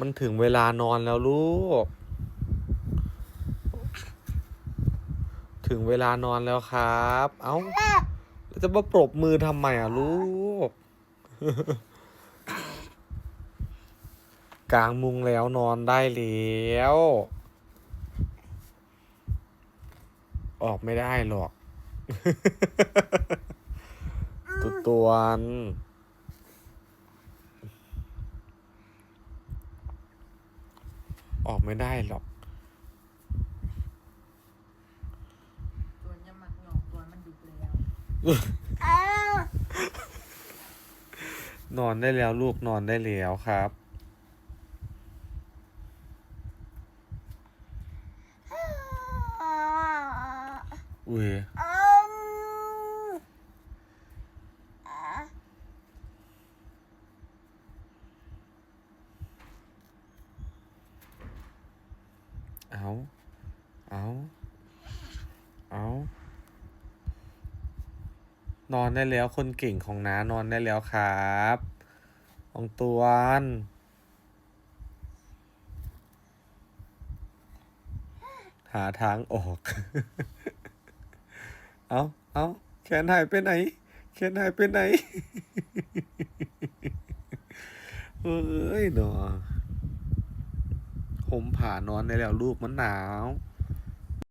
มันถึงเวลานอนแล้วลูก ถึงเวลานอนแล้วครับ เอ้าแล้วจะมาปรบมือทำไมอะลูก กลางมุงแล้วนอนได้แล้ว ออกไม่ได้หรอกตุตวน ออกไม่ได้หรอก ตัวจะมักหยอกตัวมันดุแล้วนอนได้แล้วลูกนอนได้แล้วครับ อุ้ย เอา เอา เอา นอนได้แล้วคนเก่งของน้านอนได้แล้วครับองตวนหาทางออก เอาเอาแขนหายไปไหน แขนหายไปไหน เอ้ยเนาะ ผมผ่านอนได้แล้วลูกมันหนาว